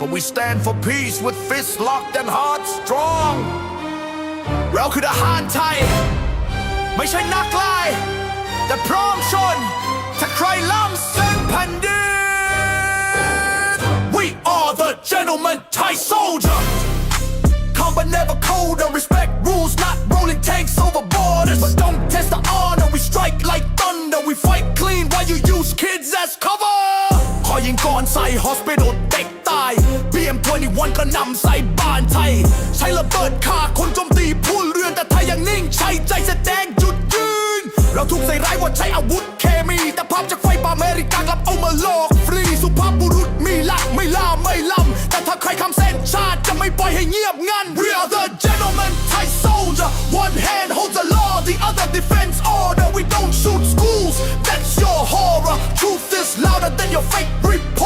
but we stand for peace with fists locked and hearts strong เราคือทหารไทย ไม่ใช่นักลาย แต่พร้อมชน ถ้าใครล้ำเส้นแผ่นดิน We are the gentleman Thai soldier Combat never colder, respect rules, not rolling tanks over borders. But don't test the honor, we strike like thunder, we fight clean while you use kids as cover. คอยยิงก่อนใส่ hospital เด็ก ตาย BM21 ก็นำใส่บ้านไทย ใช้ระเบิดฆ่าคนโจมตีผู้เรือนแต่ไทยยังนิ่ง ใช้ใจแสดงจุดยืน เราถูกใส่ร้ายว่าใช้อาวุธเคมี แต่ภาพจากไฟป่าอเมริกากลับเอามาหลอกฟรีสุภาพบุรุษมีหลักไม่ล่าไม่ลำแต่ถ้าใครคำเส้นชาติจะไม่ปล่อยให้เงียบงัน We are the gentleman Thai soldier One hand holds the law the other defends order We don't shoot schools that's your horror Truth is louder than your fake report